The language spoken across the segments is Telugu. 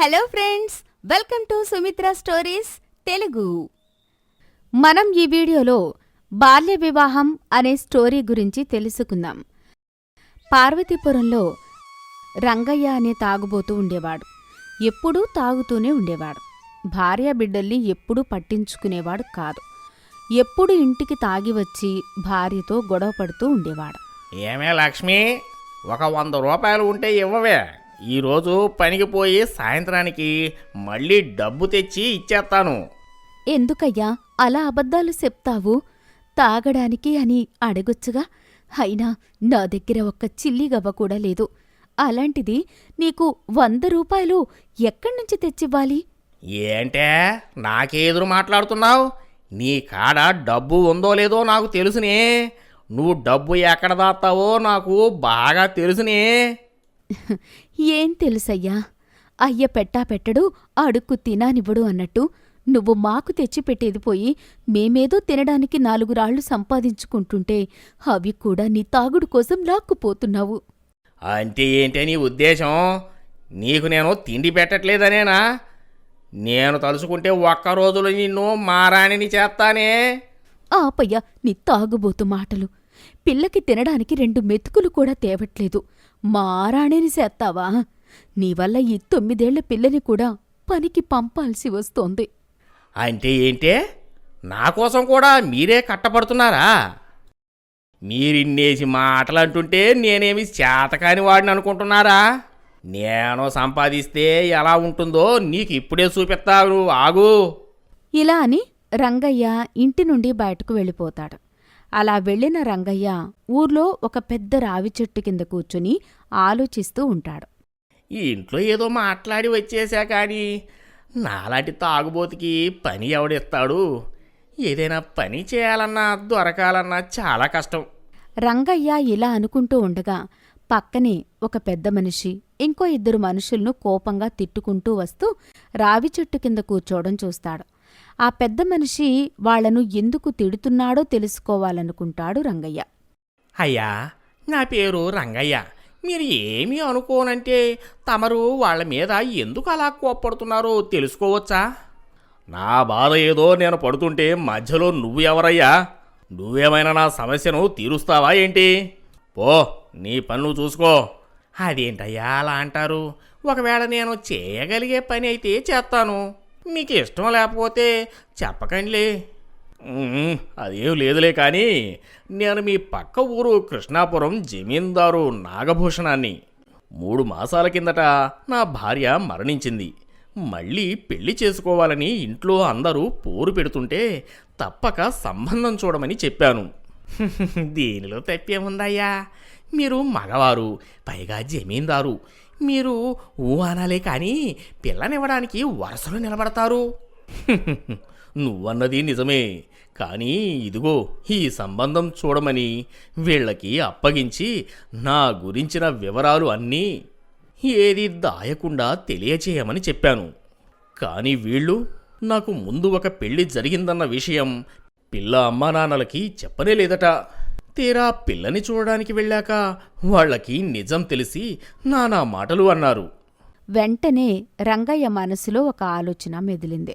Hello friends welcome to Sumitra stories Telugu మనం ఈ వీడియోలో బాల్య వివాహం అనే స్టోరీ గురించి తెలుసుకుందాం. పార్వతీపురంలో రంగయ్య అనే తాగుబోతూ ఉండేవాడు. ఎప్పుడూ తాగుతూనే ఉండేవాడు. భార్య బిడ్డల్ని ఎప్పుడూ పట్టించుకునేవాడు కాదు. ఎప్పుడు ఇంటికి తాగి వచ్చి భార్యతో గొడవ పడుతూ ఉండేవాడు. ఏమే లక్ష్మి? ఒక వంద రూపాయలు ఉంటే ఇవ్వవే. ఈరోజు పనికి పోయి సాయంత్రానికి మళ్ళీ డబ్బు తెచ్చి ఇచ్చేస్తాను. ఎందుకయ్యా? అలా అబద్ధాలు చెప్తావు? తాగడానికి అని అడగొచ్చుగా? అయినా నా దగ్గర ఒక్క చిల్లిగవ్వ కూడా లేదు. అలాంటిది నీకు వంద రూపాయలు ఎక్కడి నుంచి తెచ్చివ్వాలి? ఏంటే? నాకెదురు మాట్లాడుతున్నావు? నీ కాడ డబ్బు ఉందో లేదో నాకు తెలుసునే. నువ్వు డబ్బు ఎక్కడ దాస్తావో నాకు బాగా తెలుసునే. ఏం తెలుసయ్యా? అయ్య పెట్టా పెట్టడు అడుక్కు తినానివ్వడు అన్నట్టు. నువ్వు మాకు తెచ్చిపెట్టేది పోయి మేమేదో తినడానికి నాలుగు రాళ్ళు సంపాదించుకుంటుంటే అవి కూడా నీ తాగుడు కోసం లాక్కుపోతున్నావు. అంటే ఏంటే నీ ఉద్దేశం? నీకు నేను తిండి పెట్టట్లేదనేనా? నేను తలుచుకుంటే ఒక్క రోజులో నిన్ను మారాణిని చేస్తానే? ఆపయ్య నీ తాగుబోతు మాటలు. పిల్లకి తినడానికి రెండు మెతుకులు కూడా తేవట్లేదు. మారాణేని చేత్తావా? నీవల్ల ఈ తొమ్మిదేళ్ళ పిల్లని కూడా పనికి పంపాల్సి వస్తోంది. అంటే ఏంటే? నా కోసం కూడా మీరే కట్టపడుతున్నారా? మీరిన్నేసి మాటలు అంటుంటే నేనేమి చేతకాని వాడిని అనుకుంటున్నారా? నేను సంపాదిస్తే ఎలా ఉంటుందో నీకు ఇప్పుడే చూపిస్తాను. ఆగు. ఇలా అని రంగయ్య ఇంటి నుండి బయటకు వెళ్ళిపోతాడు. అలా వెళ్ళిన రంగయ్య ఊర్లో ఒక పెద్ద రావి చెట్టు కింద కూర్చుని ఆలోచిస్తూ ఉంటాడు. ఈ ఇంట్లో ఏదో మాట్లాడి వచ్చేసా కానీ నాలాంటి తాగుబోతుకి పని ఎవడిస్తాడు? ఏదైనా పని చేయాలన్నా దొరకాలన్నా చాలా కష్టం. రంగయ్య ఇలా అనుకుంటూ ఉండగా పక్కనే ఒక పెద్ద మనిషి ఇంకో ఇద్దరు మనుషులను కోపంగా తిట్టుకుంటూ వస్తూ రావి చెట్టు కింద కూర్చోవడం చూస్తాడు. ఆ పెద్ద మనిషి వాళ్ళను ఎందుకు తిడుతున్నాడో తెలుసుకోవాలనుకుంటాడు రంగయ్య. అయ్యా నా పేరు రంగయ్య. మీరు ఏమీ అనుకోనంటే తమరు వాళ్ళ మీద ఎందుకు అలా కోప్పడుతున్నారో తెలుసుకోవచ్చా? నా బాధ ఏదో నేను పడుతుంటే మధ్యలో నువ్వు ఎవరయ్యా? నువ్వేమైనా నా సమస్యను తీరుస్తావా ఏంటి? పో నీ పనులు చూసుకో. అదేంటయ్యా అలా అంటారు? ఒకవేళ నేను చేయగలిగే పని అయితే చేస్తాను. మీకు ఇష్టం లేకపోతే చెప్పకండిలే అదేం లేదులే కానీ నేను మీ పక్క ఊరు కృష్ణాపురం జమీందారు నాగభూషణాన్ని. మూడు మాసాల కిందట నా భార్య మరణించింది. మళ్ళీ పెళ్ళి చేసుకోవాలని ఇంట్లో అందరూ పోరు పెడుతుంటే తప్పక సంబంధం చూడమని చెప్పాను. దీనిలో తప్పేముందయ్యా? మీరు మగవారు పైగా జమీందారు. మీరు ఊ అనాలే కానీ పిల్లనివ్వడానికి వరుసలో నిలబడతారు. నువ్వన్నది నిజమే. కానీ ఇదిగో ఈ సంబంధం చూడమని వీళ్ళకి అప్పగించి నా గురించిన వివరాలు అన్నీ ఏది దాయకుండా తెలియచేయమని చెప్పాను. కానీ వీళ్ళు నాకు ముందు ఒక పెళ్ళి జరిగిందన్న విషయం పిల్ల అమ్మానాన్నలకి చెప్పనే లేదట. తీరా పిల్లని చూడడానికి వెళ్ళాక వాళ్ళకి నిజం తెలిసి నానా మాటలు అన్నారు. వెంటనే రంగయ్య మనసులో ఒక ఆలోచన మెదిలింది.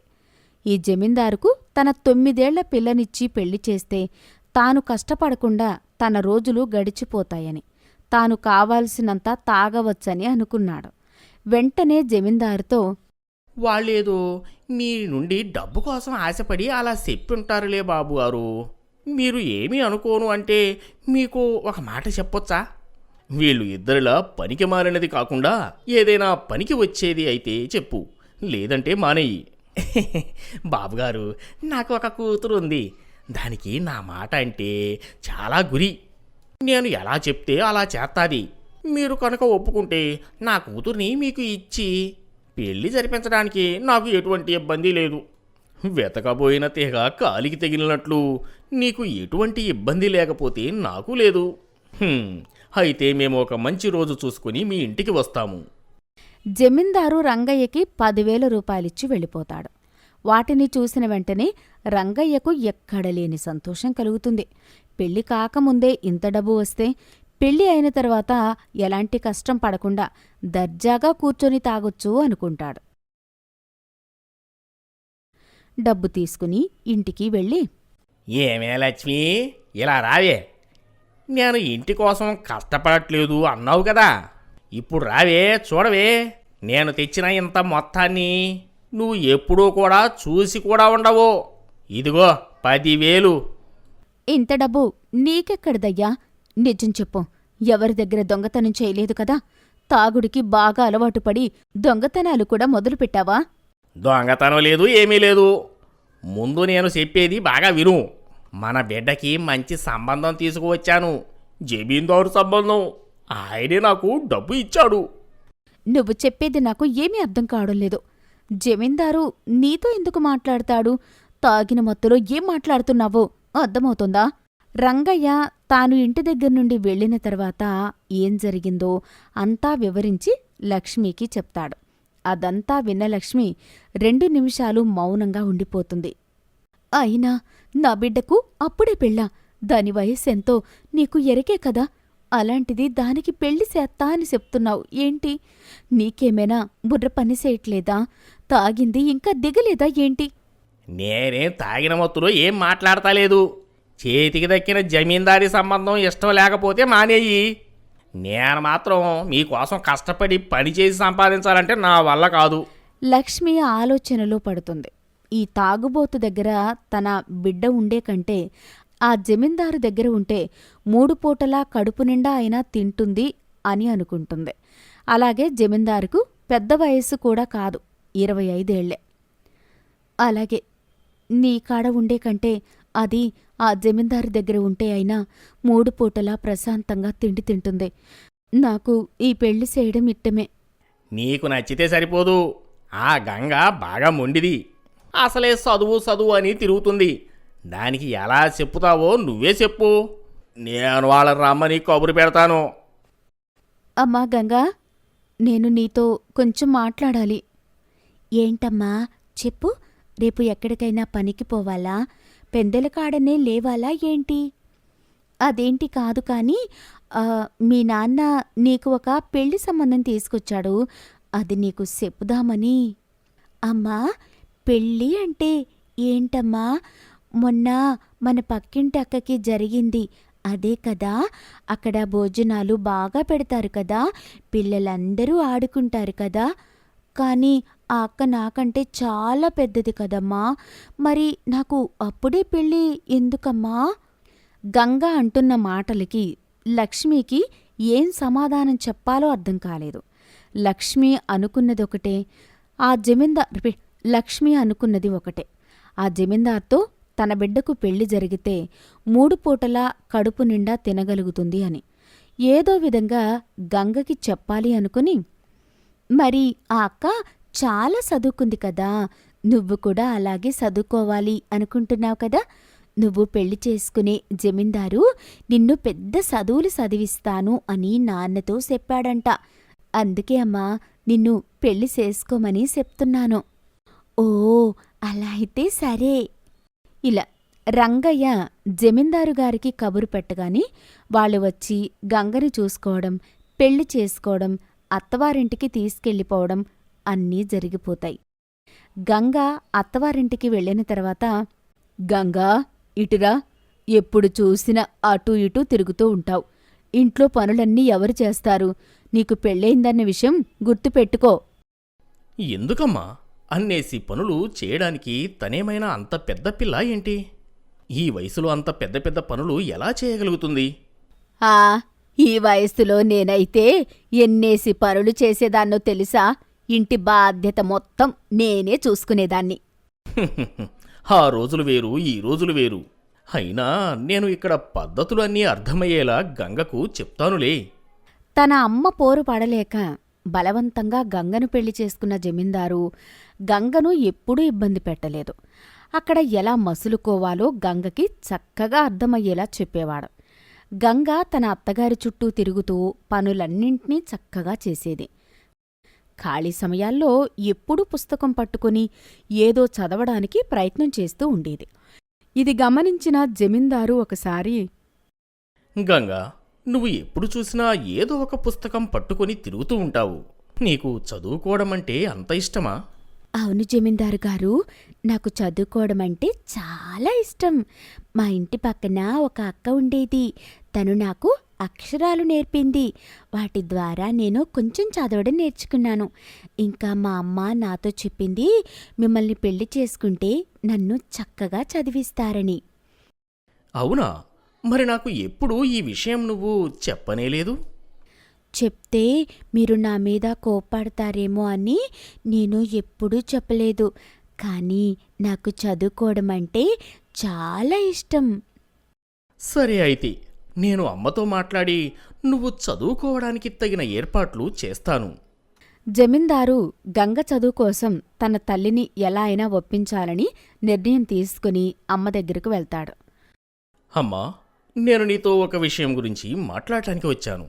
ఈ జమీందారుకు తన తొమ్మిదేళ్ళ పిల్లనిచ్చి పెళ్ళి చేస్తే తాను కష్టపడకుండా తన రోజులు గడిచిపోతాయని తాను కావాల్సినంత తాగవచ్చని అనుకున్నాడు. వెంటనే జమీందారుతో వాళ్ళేదో మీ నుండి డబ్బు కోసం ఆశపడి అలా చెప్పుంటారులే బాబు గారు. మీరు ఏమీ అనుకోను అంటే మీకు ఒక మాట చెప్పొచ్చా? వీళ్ళు ఇద్దరిలా పనికి మారినది కాకుండా ఏదైనా పనికి వచ్చేది అయితే చెప్పు. లేదంటే మానేయి. బాబుగారు నాకు ఒక కూతురు ఉంది. దానికి నా మాట అంటే చాలా గురి. నేను ఎలా చెప్తే అలా చేస్తాది. మీరు కనుక ఒప్పుకుంటే నా కూతుర్ని మీకు ఇచ్చి పెళ్ళి జరిపించడానికి నాకు ఎటువంటి ఇబ్బంది లేదు. వెతకబోయిన తీగ కాలికి తగిలినట్లు నీకు ఎటువంటి ఇబ్బంది లేకపోతే నాకు లేదు. అయితే మేము ఒక మంచి రోజు చూసుకుని మీ ఇంటికి వస్తాము. జమీందారు రంగయ్యకి పదివేల రూపాయలిచ్చి వెళ్ళిపోతాడు. వాటిని చూసిన వెంటనే రంగయ్యకు ఎక్కడలేని సంతోషం కలుగుతుంది. పెళ్ళి కాకముందే ఇంత డబ్బు వస్తే పెళ్ళి అయిన తర్వాత ఎలాంటి కష్టం పడకుండా దర్జాగా కూర్చొని తాగొచ్చు అనుకుంటాడు. డబ్బు తీసుకుని ఇంటికి వెళ్ళి. ఏమే లక్ష్మి? ఇలా రావే. నేను ఇంటి కోసం కష్టపడట్లేదు అన్నావు కదా. ఇప్పుడు రావే చూడవే. నేను తెచ్చిన ఇంత మొత్తాన్ని నువ్వు ఎప్పుడూ కూడా చూసి కూడా ఉండవు. ఇదిగో పదివేలు. ఇంత డబ్బు నీకెక్కడిదయ్యా? నిజం చెప్పు. ఎవరి దగ్గర దొంగతనం చేయలేదు కదా? తాగుడికి బాగా అలవాటు పడి దొంగతనాలు కూడా మొదలుపెట్టావా? దొంగతనం లేదు ఏమీ లేదు. ముందు నేను చెప్పేది బాగా విను. మన బిడ్డకి మంచి సంబంధం తీసుకువచ్చాను. జమీందారు సంబంధం. ఆయనే నాకు డబ్బు ఇచ్చాడు. నువ్వు చెప్పేది నాకు ఏమీ అర్థం కావడం లేదు. జమీందారు నీతో ఎందుకు మాట్లాడతాడు? తాగిన మత్తులో ఏం మాట్లాడుతున్నావో? అర్థమవుతుందా? రంగయ్య తాను ఇంటి దగ్గర నుండి వెళ్ళిన తర్వాత ఏం జరిగిందో అంతా వివరించి లక్ష్మికి చెప్తాడు. అదంతా విన్న లక్ష్మి రెండు నిమిషాలు మౌనంగా ఉండిపోతుంది. అయినా నా బిడ్డకు అప్పుడే పెళ్ళా. దాని వయస్సెంతో నీకు ఎరకే కదా. అలాంటిది దానికి పెళ్ళి చేత్తా అని చెప్తున్నావు. ఏంటి? నీకేమైనా బుర్ర పని చేయట్లేదా? తాగింది ఇంకా దిగలేదా ఏంటి? నేనేం తాగిన మత్తులో ఏం మాట్లాడతలేదు చేతికి దక్కిన జమీందారీ సంబంధం ఇష్టం లేకపోతే మానేయి. నేను మాత్రం మీకోసం కష్టపడి పని చేసి సంపాదించాలంటే నా వల్ల కాదు. లక్ష్మి ఆలోచనలో పడుతుంది. ఈ తాగుబోతు దగ్గర తన బిడ్డ ఉండే కంటే ఆ జమీందారు దగ్గర ఉంటే మూడు పూటలా కడుపు నిండా అయినా తింటుంది అని అనుకుంటుంది. అలాగే జమీందారుకు పెద్ద వయస్సు కూడా కాదు ఇరవై ఐదేళ్ళే. అలాగే నీ కాడ ఉండే కంటే అది ఆ జమీందారు దగ్గర ఉంటే అయినా మూడు పూటలా ప్రశాంతంగా తిండి తింటుంది. నాకు ఈ పెళ్ళి చేయడం ఇట్టమే నీకు నచ్చితే సరిపోదు. ఆ గంగ బాగా మొండిది. అసలే చదువు చదువు అని తిరుగుతుంది. దానికి ఎలా చెప్పుతావో నువ్వే చెప్పు. నేను వాళ్ళని రమ్మని కబురు పెడతాను. అమ్మా గంగా నేను నీతో కొంచెం మాట్లాడాలి. ఏంటమ్మా చెప్పు. రేపు ఎక్కడికైనా పనికి పోవాలా? పెందెలకాడనే లేవాలా ఏంటి? అదేంటి కాదు కానీ మీ నాన్న నీకు ఒక పెళ్ళి సంబంధం తీసుకొచ్చాడు. అది నీకు చెప్పుదామని. అమ్మా పెళ్ళి అంటే ఏంటమ్మా? మొన్న మన పక్కింటి అక్కకి జరిగింది. అదే కదా అక్కడ భోజనాలు బాగా పెడతారు కదా పిల్లలందరూ ఆడుకుంటారు కదా. కానీ ఆ అక్క నాకంటే చాలా పెద్దది కదమ్మా. మరి నాకు అప్పుడే పెళ్ళి ఎందుకమ్మా? గంగ అంటున్న మాటలకి లక్ష్మికి ఏం సమాధానం చెప్పాలో అర్థం కాలేదు. లక్ష్మి అనుకున్నది ఒకటే ఆ జమీందార్ లక్ష్మి అనుకున్నది ఒకటే. ఆ జమీందార్తో తన బిడ్డకు పెళ్ళి జరిగితే మూడు పూటలా కడుపు నిండా తినగలుగుతుంది అని. ఏదో విధంగా గంగకి చెప్పాలి అనుకుని మరి ఆ అక్క చాలా చదువుకుంది కదా. నువ్వు కూడా అలాగే చదువుకోవాలి అనుకుంటున్నావు కదా. నువ్వు పెళ్ళి చేసుకునే జమీందారు నిన్ను పెద్ద చదువులు చదివిస్తాను అని నాన్నతో చెప్పాడంట. అందుకే అమ్మా నిన్ను పెళ్ళి చేసుకోమని చెప్తున్నాను. ఓ అలా అయితే సరే. ఇలా రంగయ్య జమీందారు గారికి కబురు పెట్టగాని వాళ్ళు వచ్చి గంగని చూసుకోవడం పెళ్ళి చేసుకోవడం అత్తవారింటికి తీసుకెళ్ళిపోవడం అన్నీ జరిగిపోతాయి. గంగ అత్తవారింటికి వెళ్ళిన తర్వాత గంగా ఇటురా ఎప్పుడు చూసినా అటూ ఇటూ తిరుగుతూ ఉంటావు. ఇంట్లో పనులన్నీ ఎవరు చేస్తారు? నీకు పెళ్ళయిందన్న విషయం గుర్తుపెట్టుకో. ఎందుకమ్మా? అన్నేసి పనులు చేయడానికి తనేమైనా అంత పెద్ద పిల్ల ఏంటి? ఈ వయసులో అంత పెద్ద పెద్ద పనులు ఎలా చేయగలుగుతుంది? ఆ ఈ వయస్సులో నేనైతే ఎన్నేసి పనులు చేసేదాన్నో తెలుసా? ఇంటి బాధ్యత మొత్తం నేనే చూసుకునేదాన్ని. ఆ రోజులు వేరు ఈ రోజులు వేరు. అయినా నేను ఇక్కడ పద్ధతులు అన్నీ అర్థమయ్యేలా గంగకు చెప్తానులే. తన అమ్మ పోరు పడలేక బలవంతంగా గంగను పెళ్ళి చేసుకున్న జమీందారు గంగను ఎప్పుడూ ఇబ్బంది పెట్టలేదు. అక్కడ ఎలా మసులుకోవాలో గంగకి చక్కగా అర్థమయ్యేలా చెప్పేవాడు. గంగ తన అత్తగారి చుట్టూ తిరుగుతూ పనులన్నింటినీ చక్కగా చేసేది. ఖాళీ సమయాల్లో ఎప్పుడూ పుస్తకం పట్టుకుని ఏదో చదవడానికి ప్రయత్నం చేస్తూ ఉండేది. ఇది గమనించిన జమీందారు ఒకసారి గంగా నువ్వు ఎప్పుడు చూసినా ఏదో ఒక పుస్తకం పట్టుకొని తిరుగుతూ ఉంటావు. నీకు చదువుకోవడం అంటే అంత ఇష్టమా? అవును జమీందారు గారు నాకు చదువుకోవడం అంటే చాలా ఇష్టం. మా ఇంటి పక్కన ఒక అక్క ఉండేది. తను నాకు అక్షరాలు నేర్పింది. వాటి ద్వారా నేను కొంచెం చదవడం నేర్చుకున్నాను. ఇంకా మా అమ్మ నాతో చెప్పింది మిమ్మల్ని పెళ్ళి చేసుకుంటే నన్ను చక్కగా చదివిస్తారని. అవునా? మరి నాకు ఎప్పుడు ఈ విషయం నువ్వు చెప్పనేలేదు చెప్తే మీరు నా మీద కోప్పడతారేమో అని నేను ఎప్పుడూ చెప్పలేదు. కానీ నాకు చదువుకోవడం అంటే చాలా ఇష్టం. సరే అయితే నేను అమ్మతో మాట్లాడి నువ్వు చదువుకోవడానికి తగిన ఏర్పాట్లు చేస్తాను. జమీందారు గంగ చదువు కోసం తన తల్లిని ఎలా అయినా ఒప్పించాలని నిర్ణయం తీసుకుని అమ్మ దగ్గరకు వెళ్తాడు. అమ్మా నేను నీతో ఒక విషయం గురించి మాట్లాడటానికి వచ్చాను.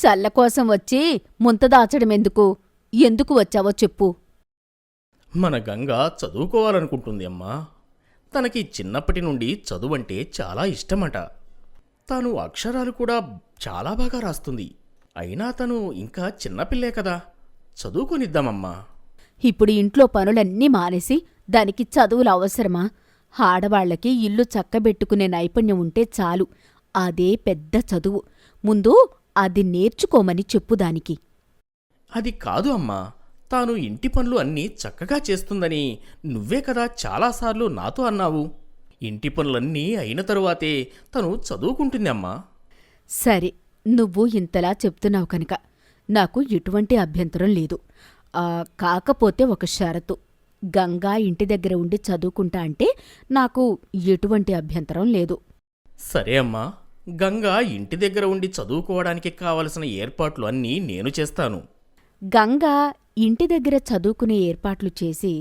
చల్ల కోసం వచ్చి ముంత దాచడం ఎందుకు? ఎందుకు వచ్చావో చెప్పు. మన గంగ చదువుకోవాలనుకుంటుంది అమ్మా. తనకి చిన్నప్పటి నుండి చదువంటే చాలా ఇష్టమట. తాను అక్షరాలు కూడా చాలా బాగా రాస్తుంది. అయినా తను ఇంకా చిన్నపిల్లే కదా. చదువుకొనిద్దామమ్మా. ఇప్పుడు ఇంట్లో పనులన్నీ మానేసి దానికి చదువులు అవసరమా? ఆడవాళ్ళకి ఇల్లు చక్కబెట్టుకునే నైపుణ్యం ఉంటే చాలు. అదే పెద్ద చదువు. ముందు అది నేర్చుకోమని చెప్పు దానికి. అది కాదు అమ్మా. తాను ఇంటి పనులు అన్నీ చక్కగా చేస్తుందని నువ్వే కదా చాలాసార్లు నాతో అన్నావు. ఇంటి పనులన్నీ అయిన తరువాతే తను చదువుకుంటుంది అమ్మా సరే నువ్వు ఇంతలా చెప్తున్నావు కనుక నాకు ఎటువంటి అభ్యంతరం లేదు. కాకపోతే ఒక షరతు. గంగా ఇంటి దగ్గర ఉండి చదువుకుంటా అంటే నాకు ఎటువంటి అభ్యంతరం లేదు. సరే అమ్మా గంగా ఇంటి దగ్గర ఉండి చదువుకోవడానికి కావలసిన ఏర్పాట్లు అన్నీ నేను చేస్తాను. గంగా ఇంటి దగ్గర చదువుకునే ఏర్పాట్లు చేసి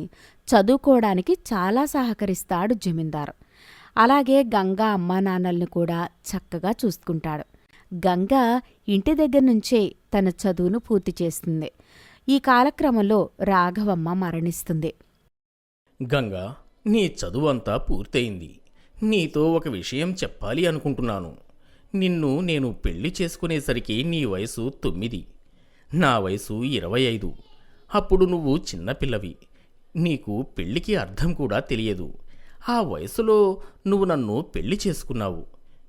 చదువుకోవడానికి చాలా సహకరిస్తాడు జమీందారు. అలాగే గంగా అమ్మా నాన్నల్ని కూడా చక్కగా చూసుకుంటాడు. గంగ ఇంటి దగ్గర నుంచే తన చదువును పూర్తి చేస్తుంది. ఈ కాలక్రమంలో రాఘవమ్మ మరణిస్తుంది. గంగా నీ చదువు అంతా పూర్తయింది. నీతో ఒక విషయం చెప్పాలి అనుకుంటున్నాను. నిన్ను నేను పెళ్ళి చేసుకునేసరికి నీ వయసు తొమ్మిది. నా వయసు ఇరవై ఐదు. అప్పుడు నువ్వు చిన్నపిల్లవి. నీకు పెళ్ళికి అర్థం కూడా తెలియదు. ఆ వయసులో నువ్వు నన్ను పెళ్ళి చేసుకున్నావు.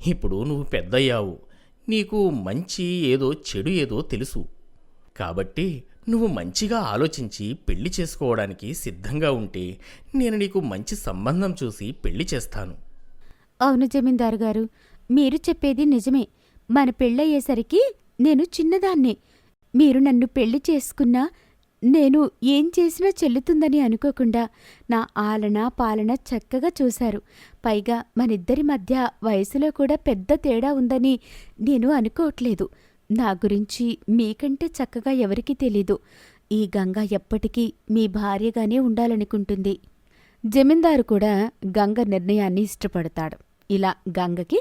ఇప్పుడు నువ్వు పెద్దయ్యావు. నీకు మంచి ఏదో చెడు ఏదో తెలుసు. కాబట్టి నువ్వు మంచిగా ఆలోచించి పెళ్ళి చేసుకోవడానికి సిద్ధంగా ఉంటే నేను నీకు మంచి సంబంధం చూసి పెళ్ళి చేస్తాను. అవును జమీందారు గారు మీరు చెప్పేది నిజమే. మన పెళ్ళయ్యేసరికి నేను చిన్నదాన్నే. మీరు నన్ను పెళ్ళి చేసుకున్నా నేను ఏం చేసినా చెల్లుతుందని అనుకోకుండా నా ఆలన పాలన చక్కగా చూశారు. పైగా మనిద్దరి మధ్య వయసులో కూడా పెద్ద తేడా ఉందని నేను అనుకోవట్లేదు. నా గురించి మీకంటే చక్కగా ఎవరికీ తెలీదు. ఈ గంగ ఎప్పటికీ మీ భార్యగానే ఉండాలనుకుంటుంది. జమీందారు కూడా గంగ నిర్ణయాన్ని ఇష్టపడతాడు. ఇలా గంగకి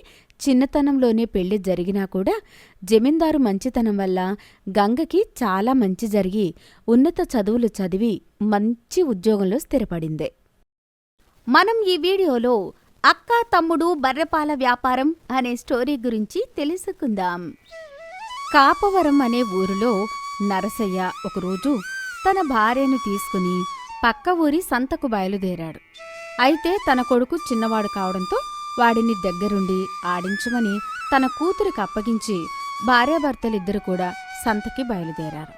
చిన్నతనంలోనే పెళ్ళి జరిగినా కూడా జమీందారు మంచితనం వల్ల గంగకి చాలా మంచి జరిగి ఉన్నత చదువులు చదివి మంచి ఉద్యోగంలో స్థిరపడింది. మనం ఈ వీడియోలో అక్క తమ్ముడు బర్రెపాల వ్యాపారం అనే స్టోరీ గురించి తెలుసుకుందాం. కాపవరం అనే ఊరిలో నరసయ్య ఒకరోజు తన భార్యను తీసుకుని పక్క ఊరి సంతకు బయలుదేరాడు. అయితే తన కొడుకు చిన్నవాడు కావడంతో వాడిని దగ్గరుండి ఆడించమని తన కూతురికి అప్పగించి భార్యాభర్తలిద్దరు కూడా సంతకి బయలుదేరారు.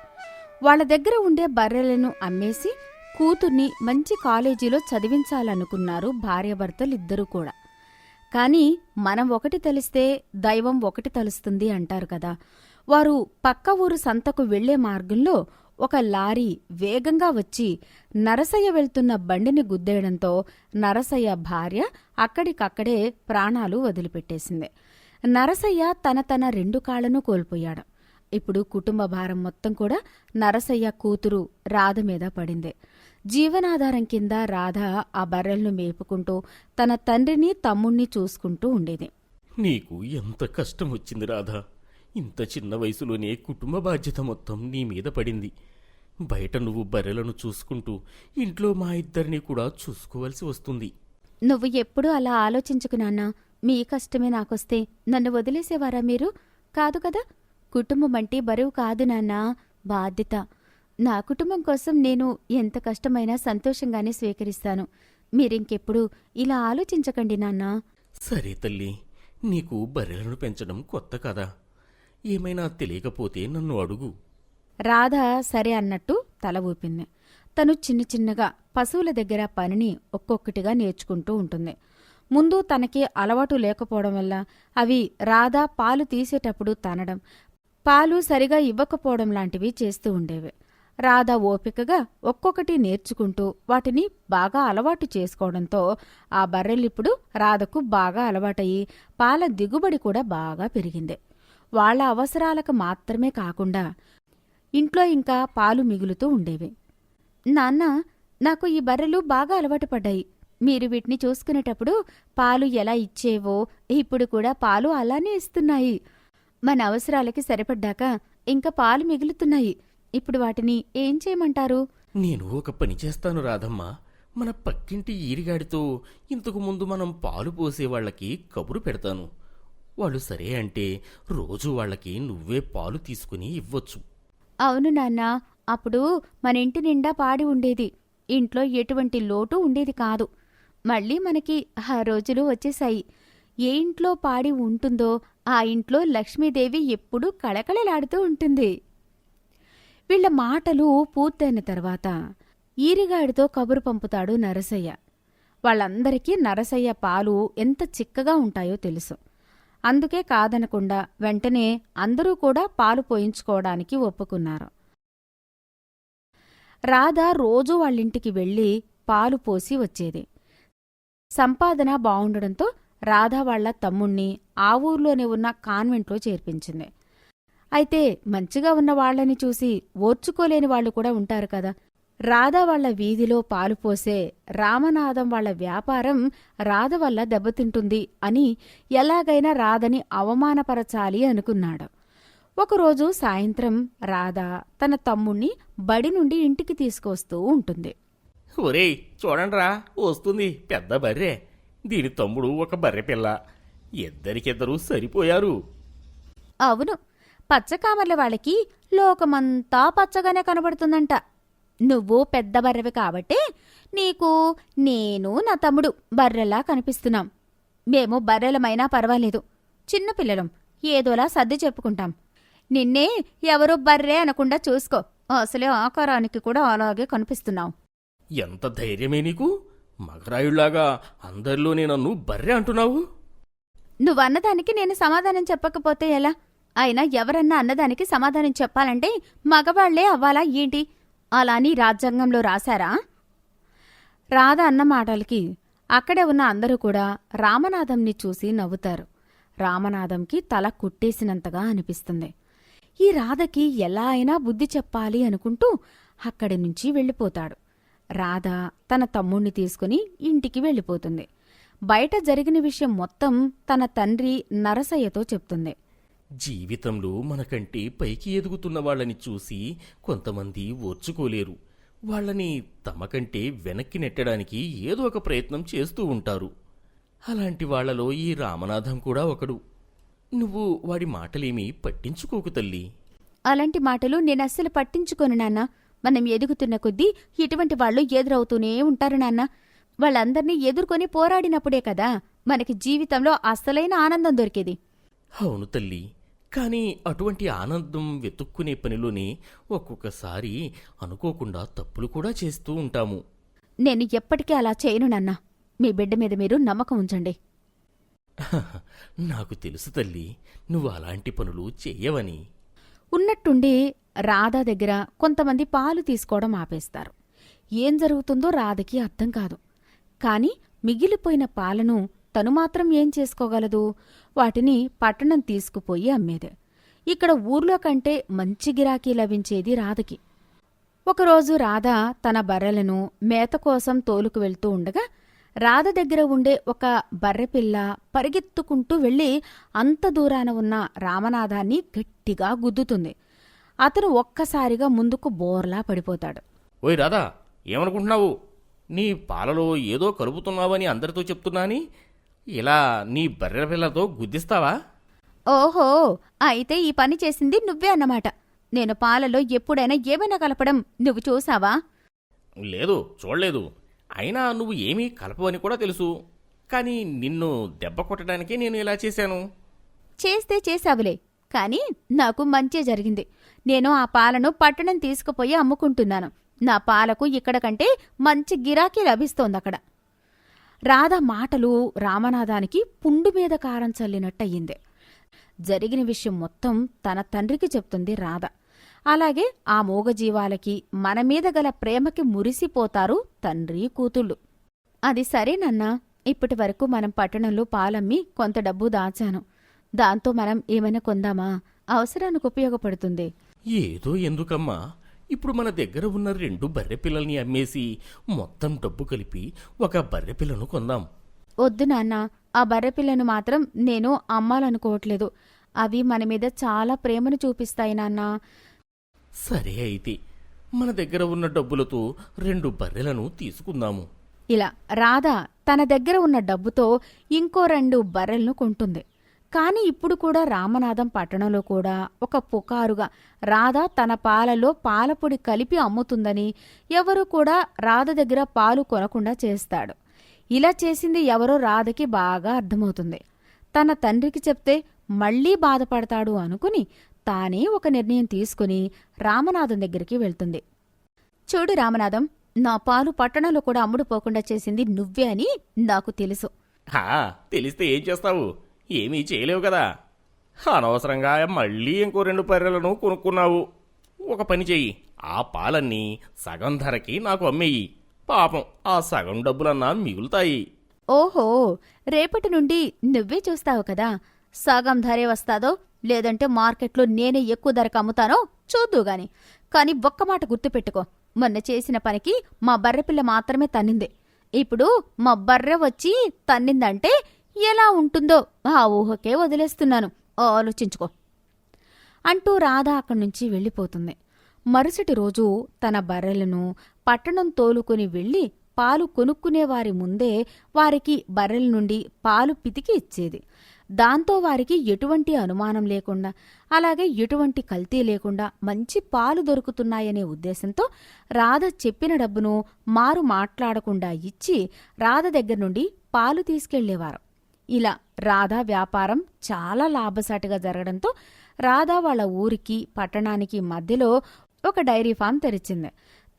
వాళ్ళ దగ్గర ఉండే బర్రెలను అమ్మేసి కూతుర్ని మంచి కాలేజీలో చదివించాలనుకున్నారు భార్యాభర్తలిద్దరూ కూడా. కానీ మనం ఒకటి తెలిస్తే దైవం ఒకటి తలుస్తుంది అంటారు కదా. వారు పక్క ఊరు సంతకు వెళ్ళే మార్గంలో ఒక లారీ వేగంగా వచ్చి నరసయ్య వెళ్తున్న బండిని గుద్దేయడంతో నరసయ్య భార్య అక్కడికక్కడే ప్రాణాలు వదిలిపెట్టేసింది. నరసయ్య తన తన రెండు కాళ్ళను కోల్పోయాడు. ఇప్పుడు కుటుంబ భారం మొత్తం కూడా నరసయ్య కూతురు రాధ మీద పడింది. జీవనాధారం కింద రాధ ఆ బర్రెలను మేపుకుంటూ తన తండ్రిని తమ్ముణ్ణి చూసుకుంటూ ఉండేది. నీకు ఎంత కష్టం వచ్చింది రాధా? ఇంత చిన్న వయసులోనే కుటుంబ బాధ్యత మొత్తం నీ మీద పడింది. బయట నువ్వు బర్రెలను చూసుకుంటూ ఇంట్లో మా ఇద్దరిని కూడా చూసుకోవలసి వస్తుంది. నువ్వు ఎప్పుడూ అలా ఆలోచించుకు నాన్నా. మీ కష్టమే నాకొస్తే నన్ను వదిలేసేవారా మీరు? కాదు కదా. కుటుంబం అంటే బరువు కాదు నాన్నా. బాధ్యత. నా కుటుంబం కోసం నేను ఎంత కష్టమైనా సంతోషంగానే స్వీకరిస్తాను. మీరింకెప్పుడు ఇలా ఆలోచించకండి నాన్నా. సరే తల్లి. నీకు బర్రెలను పెంచడం కొత్త కదా ఏమైనా తెలియకపోతే నన్ను అడుగు. రాధ సరే అన్నట్టు తల ఊపింది. తను చిన్న చిన్నగా పశువుల దగ్గర పనిని ఒక్కొక్కటిగా నేర్చుకుంటూ ఉంటుంది. ముందు తనకి అలవాటు లేకపోవడం వల్ల అవి రాధ పాలు తీసేటప్పుడు తనడం పాలు సరిగా ఇవ్వకపోవడం లాంటివి చేస్తూ ఉండేవి. రాధ ఓపికగా ఒక్కొక్కటి నేర్చుకుంటూ వాటిని బాగా అలవాటు చేసుకోవడంతో ఆ బర్రెలిప్పుడు రాధకు బాగా అలవాటయి పాల దిగుబడి కూడా బాగా పెరిగింది. వాళ్ళ అవసరాలకు మాత్రమే కాకుండా ఇంట్లో ఇంకా పాలు మిగులుతూ ఉండేవి. నాన్న నాకు ఈ బర్రెలు బాగా అలవాటు పడ్డాయి. మీరు వీటిని చూసుకునేటప్పుడు పాలు ఎలా ఇచ్చేవో ఇప్పుడు కూడా పాలు అలానే ఇస్తున్నాయి. మన అవసరాలకి సరిపడ్డాక ఇంకా పాలు మిగులుతున్నాయి. ఇప్పుడు వాటిని ఏం చేయమంటారు? నేను ఒక పని చేస్తాను రాధమ్మా. మన పక్కింటి ఈరిగాడితో ఇంతకు ముందు మనం పాలు పోసే వాళ్ళకి కబురు పెడతాను. వాళ్ళు సరే అంటే రోజు వాళ్ళకి నువ్వే పాలు తీసుకుని ఇవ్వచ్చు. అవును నాన్న అప్పుడు మన ఇంటి నిండా పాడి ఉండేది. ఇంట్లో ఎటువంటి లోటు ఉండేది కాదు. మళ్ళీ మనకి ఆ రోజులు వచ్చేశాయి. ఏ ఇంట్లో పాడి ఉంటుందో ఆ ఇంట్లో లక్ష్మీదేవి ఎప్పుడూ కళకళలాడుతూ ఉంటుంది. వీళ్ళ మాటలు పూర్తయిన తర్వాత ఈరిగాడితో కబురు పంపుతాడు నరసయ్య. వాళ్ళందరికీ నరసయ్య పాలు ఎంత చిక్కగా ఉంటాయో తెలుసు. అందుకే కాదనకుండా వెంటనే అందరూ కూడా పాలు పోయించుకోవడానికి ఒప్పుకున్నారు. రాధ రోజూ వాళ్ళింటికి వెళ్ళి పాలు పోసి వచ్చేది. సంపాదన బావుండడంతో రాధ వాళ్ళ తమ్ముణ్ణి ఆ ఊర్లోనే ఉన్న కాన్వెంట్లో చేర్పించింది. అయితే మంచిగా ఉన్న వాళ్ళని చూసి ఓర్చుకోలేని వాళ్ళు కూడా ఉంటారు కదా. రాధ వాళ్ళ వీధిలో పాలు పోసే రామనాథం వాళ్ళ వ్యాపారం రాధ వల్ల దెబ్బతింటుంది అని ఎలాగైనా రాధని అవమానపరచాలి అనుకున్నాడు. ఒకరోజు సాయంత్రం రాధ తన తమ్ముణ్ణి బడి నుండి ఇంటికి తీసుకొస్తూ ఉంటుంది. ఒరేయ్ చూడండిరా వస్తుంది పెద్ద బర్రె. దీని తమ్ముడు ఒక బర్రె పిల్ల. ఇద్దరికిద్దరూ సరిపోయారు. అవును పచ్చకామర్ల వాళ్ళకి లోకమంతా పచ్చగానే కనబడుతుందంట. నువ్వు పెద్ద బర్రెవి కాబట్టే నీకు నేను నా తమ్ముడు బర్రెలా కనిపిస్తున్నాం. మేము బర్రెలమైనా పర్వాలేదు. చిన్నపిల్లలం ఏదోలా సర్ది చెప్పుకుంటాం. నిన్నే ఎవరో బర్రె అనకుండా చూసుకో అసలే ఆకారానికి కూడా అలాగే కనిపిస్తున్నావు. ఎంత ధైర్యమే నీకు? మగరాయుళ్ళాగా అందరిలోనే నన్ను బర్రె అంటున్నావు? నువ్వన్నదానికి నేను సమాధానం చెప్పకపోతే ఎలా? అయినా ఎవరన్నా అన్నదానికి సమాధానం చెప్పాలంటే మగవాళ్ళే అవ్వాలా ఏంటి? అలా అని రాజ్యాంగంలో రాశారా? రాధ అన్న మాటలకి అక్కడే ఉన్న అందరూ కూడా రామనాథంని చూసి నవ్వుతారు. రామనాథంకి తల కుట్టేసినంతగా అనిపిస్తుంది. ఈ రాధకి ఎలా అయినా బుద్ధి చెప్పాలి అనుకుంటూ అక్కడి నుంచి వెళ్ళిపోతాడు. రాధ తన తమ్ముణ్ణి తీసుకుని ఇంటికి వెళ్ళిపోతుంది. బయట జరిగిన విషయం మొత్తం తన తండ్రి నరసయ్యతో చెప్తుంది. జీవితంలో మనకంటే పైకి ఎదుగుతున్న వాళ్ళని చూసి కొంతమంది ఓర్చుకోలేరు. వాళ్ళని తమకంటే వెనక్కి నెట్టడానికి ఏదో ఒక ప్రయత్నం చేస్తూ ఉంటారు. అలాంటి వాళ్ళలో ఈ రామనాథం కూడా ఒకడు. నువ్వు వాడి మాటలేమీ పట్టించుకోకు తల్లి. అలాంటి మాటలు నేను అస్సలు పట్టించుకోను నాన్న. మనం ఎదుగుతున్న కొద్దీ ఇటువంటి వాళ్ళు ఎదురవుతూనే ఉంటారు నాన్న. వాళ్ళందర్నీ ఎదుర్కొని పోరాడినప్పుడే కదా మనకి జీవితంలో అస్సలైన ఆనందం దొరికేది. అవును తల్లి. కానీ అటువంటి ఆనందం వెతుక్కునే పనిలోనే ఒక్కొక్కసారి అనుకోకుండా తప్పులు కూడా చేస్తూ ఉంటాము. నేను ఎప్పటికీ అలా చేయను నాన్న. మీ బిడ్డ మీద మీరు నమ్మకం ఉంచండి. నాకు తెలుసు తల్లి నువ్వు అలాంటి పనులు చెయ్యవని. ఉన్నట్టుండి రాధా దగ్గర కొంతమంది పాలు తీసుకోవడం ఆపేస్తారు. ఏం జరుగుతుందో రాధకి అర్థం కాదు. కాని మిగిలిపోయిన పాలను తను మాత్రం ఏం చేసుకోగలదు? వాటిని పట్టణం తీసుకుపోయి అమ్మేదే. ఇక్కడ ఊర్లో కంటే మంచి గిరాకీ లభించేది రాధకి. ఒకరోజు రాధ తన బర్రెలను మేత కోసం తోలుకు వెళ్తూ ఉండగా రాధ దగ్గర ఉండే ఒక బర్రెపిల్ల పరిగెత్తుకుంటూ వెళ్ళి అంత దూరాన ఉన్న రామనాథాన్ని గట్టిగా గుద్దుతుంది. అతను ఒక్కసారిగా ముందుకు బోర్లా పడిపోతాడు. ఓయ్ రాధా ఏమనుకుంటున్నావు? నీ పాలలో ఏదో కలుపుతున్నావని అందరితో చెప్తున్నాని? ఇలా నీ బర్రె పిల్లతో గుద్దిస్తావా? ఓహో అయితే ఈ పని చేసింది నువ్వే అన్నమాట. నేను పాలలో ఎప్పుడైనా ఏమైనా కలపడం నువ్వు చూసావా? లేదు చూడలేదు. అయినా నువ్వు ఏమీ కలపవని కూడా తెలుసు. కానీ నిన్ను దెబ్బ కొట్టడానికే నేను ఇలా చేశాను. చేస్తే చేసావులే కానీ నాకు మంచే జరిగింది. నేను ఆ పాలను పట్టణం తీసుకుపోయి అమ్ముకుంటున్నాను. నా పాలకు ఇక్కడ కంటే మంచి గిరాకీ లభిస్తోందక్కడ. రాధ మాటలు రామనాథానికి పుండు మీద కారం చల్లినట్టయింది. జరిగిన విషయం మొత్తం తన తండ్రికి చెప్తుంది రాధ. అలాగే ఆ మూగజీవాలకి మన మీద గల ప్రేమకి మురిసిపోతారు తండ్రి కూతుళ్ళు. అది సరేనన్నా ఇప్పటి వరకు మనం పట్టణంలో పాలమ్మి కొంత డబ్బు దాచాను. దాంతో మనం ఏమైనా కొందామా? అవసరానికి ఉపయోగపడుతుంది. ఏదో ఎందుకమ్మా? ఇప్పుడు మన దగ్గర ఉన్న రెండు బర్రె పిల్లల్ని అమ్మేసి మొత్తం డబ్బు కలిపి ఒక బర్రె పిల్లను కొందాం. వద్దు నాన్న ఆ బర్రెపిల్లను మాత్రం నేను అమ్మాలనుకోవట్లేదు. అవి మన మీద చాలా ప్రేమను చూపిస్తాయి నాన్నా. సరే అయితే మన దగ్గర ఉన్న డబ్బులతో రెండు బర్రెలను తీసుకుందాము. ఇలా రాధ తన దగ్గర ఉన్న డబ్బుతో ఇంకో రెండు బర్రెలను కొంటుంది. కాని ఇప్పుడు కూడా రామనాథం పట్టణంలో కూడా ఒక పుకారుగా రాధ తన పాలలో పాలపొడి కలిపి అమ్ముతుందని ఎవరూ కూడా రాధ దగ్గర పాలు కొనకుండా చేస్తాడు. ఇలా చేసింది ఎవరో రాధకి బాగా అర్థమవుతుంది. తన తండ్రికి చెప్తే మళ్ళీ బాధపడతాడు అనుకుని తానే ఒక నిర్ణయం తీసుకుని రామనాథం దగ్గరికి వెళ్తుంది. చూడు రామనాథం నా పాలు పట్టణంలో కూడా అమ్ముడుపోకుండా చేసింది నువ్వే అని నాకు తెలుసు. తెలిస్తే ఏం చేస్తావు? ఏమీ చేయలేవు కదా. అనవసరంగా మళ్ళీ ఇంకో రెండు బర్రెలను కొనుక్కున్నావు. ఒక పని చెయ్యి. ఆ పాలన్నీ సగం ధరకి నాకు అమ్మేయి. పాపం ఆ సగం డబ్బులన్నా మిగులుతాయి. ఓహో రేపటి నుండి నువ్వే చూస్తావు కదా. సగం ధరే వస్తాదో లేదంటే మార్కెట్లో నేనే ఎక్కువ ధరకు అమ్ముతానో చూద్దు గాని. కాని ఒక్క మాట గుర్తుపెట్టుకో. మొన్న చేసిన పనికి మా బర్రెపిల్ల మాత్రమే తన్నింది. ఇప్పుడు మా బర్రె వచ్చి తన్నిందంటే ఎలా ఉంటుందో ఆ ఊహకే వదిలేస్తున్నాను. ఆలోచించుకో. అంటూ రాధ అక్కడి నుంచి వెళ్ళిపోతుంది. మరుసటి రోజు తన బర్రెలను పట్టణం తోలుకుని వెళ్ళి పాలు కొనుక్కునేవారి ముందే వారికి బర్రెల నుండి పాలు పితికి ఇచ్చేది. దాంతో వారికి ఎటువంటి అనుమానం లేకుండా అలాగే ఎటువంటి కల్తీ లేకుండా మంచి పాలు దొరుకుతున్నాయనే ఉద్దేశంతో రాధ చెప్పిన డబ్బును మారు మాట్లాడకుండా ఇచ్చి రాధ దగ్గర నుండి పాలు తీసుకెళ్ళేవారు. ఇలా రాధా వ్యాపారం చాలా లాభసాటిగా జరగడంతో రాధా వాళ్ళ ఊరికి పట్టణానికి మధ్యలో ఒక డైరీ ఫామ్ తెరిచింది.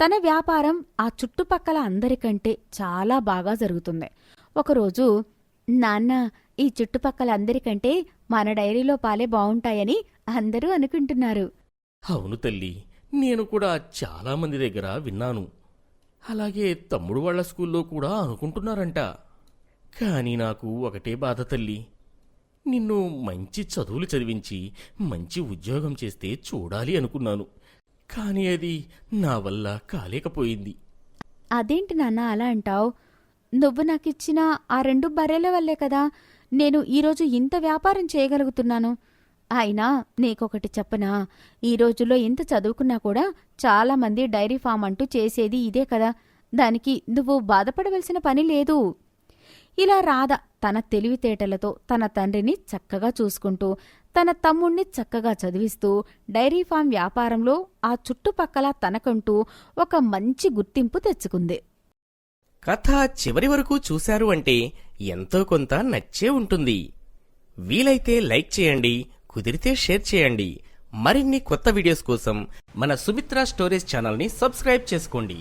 తన వ్యాపారం ఆ చుట్టుపక్కల అందరికంటే చాలా బాగా జరుగుతుంది. ఒకరోజు నాన్న ఈ చుట్టుపక్కల అందరికంటే మన డైరీలో పాలే బావుంటాయని అందరూ అనుకుంటున్నారు. అవును తల్లి నేను కూడా చాలా మంది దగ్గర విన్నాను. అలాగే తమ్ముడు వాళ్ళ స్కూల్లో కూడా అనుకుంటున్నారంట. కానీ నాకు ఒకటే బాధ తల్లి. నిన్ను మంచి చదువులు చదివించి మంచి ఉద్యోగం చేస్తే చూడాలి అనుకున్నాను. కానీ అది నా వల్ల కాలేకపోయింది. అదేంటి నాన్న అలా అంటావు? నువ్వు నాకిచ్చిన ఆ రెండు బర్రెల వల్లే కదా నేను ఈరోజు ఇంత వ్యాపారం చేయగలుగుతున్నాను. అయినా నీకొకటి చెప్పనా? ఈ రోజుల్లో ఎంత చదువుకున్నా కూడా చాలామంది డైరీ ఫామ్ అంటూ చేసేది ఇదే కదా. దానికి నువ్వు బాధపడవలసిన పని లేదు. ఇలా రాధ తన తెలివితేటలతో తన తండ్రిని చక్కగా చూసుకుంటూ తన తమ్ముణ్ణి చక్కగా చదివిస్తూ డైరీ ఫామ్ వ్యాపారంలో ఆ చుట్టుపక్కల తనకంటూ ఒక మంచి గుర్తింపు తెచ్చుకుంది. కథ చివరి వరకు చూశారు అంటే ఎంతో కొంత నచ్చే ఉంటుంది. వీలైతే లైక్ చేయండి కుదిరితే షేర్ చేయండి. మరిన్ని కొత్త వీడియోస్ కోసం మన సుమిత్ర స్టోరీస్ ఛానల్ని సబ్స్క్రైబ్ చేసుకోండి.